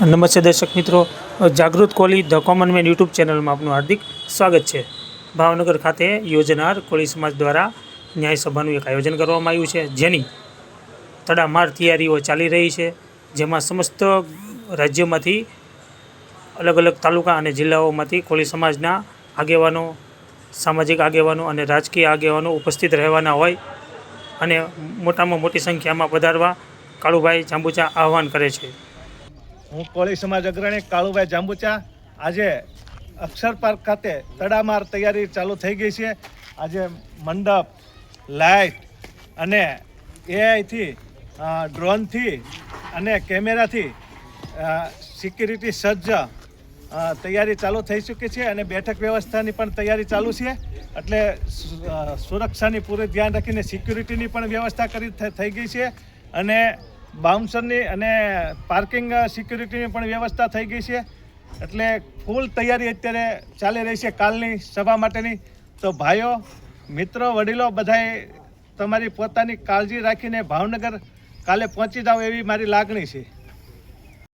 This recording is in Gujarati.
નમસ્તે દર્શક મિત્રો. Jagrut Koli the common man YouTube ચેનલમાં આપનું હાર્દિક સ્વાગત છે. ભાવનગર ખાતે યોજનાર કોળી સમાજ દ્વારા ન્યાય સભાનું એક આયોજન કરવામાં આવ્યું છે, જેની તડામાર તૈયારીઓ ચાલી રહી છે. જેમાં સમસ્ત રાજ્યોમાંથી અલગ અલગ તાલુકા અને જિલ્લાઓમાંથી કોળી સમાજના આગેવાનો, સામાજિક આગેવાનો અને રાજકીય આગેવાનો ઉપસ્થિત રહેવાના હોય અને મોટામાં મોટી સંખ્યામાં પધારવા કાળુભાઈ જાંબુચા આહવાન કરે છે. હું કોળી સમાજ અગ્રણી કાળુભાઈ જાંબુચા. આજે અક્ષર પાર્ક ખાતે તડામાર તૈયારી ચાલુ થઈ ગઈ છે. આજે મંડપ લાઇટ અને એઆઈથી ડ્રોનથી અને કેમેરાથી સિક્યુરિટી સજ્જ તૈયારી ચાલુ થઈ ચૂકી છે અને બેઠક વ્યવસ્થાની પણ તૈયારી ચાલુ છે. એટલે સુરક્ષાની પૂરી ધ્યાન રાખીને સિક્યુરિટીની પણ વ્યવસ્થા કરી થઈ ગઈ છે. અને બાઉન્સરની અને પાર્કિંગ સિક્યુરિટીની પણ વ્યવસ્થા થઈ ગઈ છે. એટલે ફૂલ તૈયારી અત્યારે ચાલી રહી છે કાલની સભા માટેની. તો ભાઈઓ, મિત્રો, વડીલો બધાએ તમારી પોતાની કાળજી રાખીને ભાવનગર કાલે પહોંચી જાઓ એવી મારી લાગણી છે.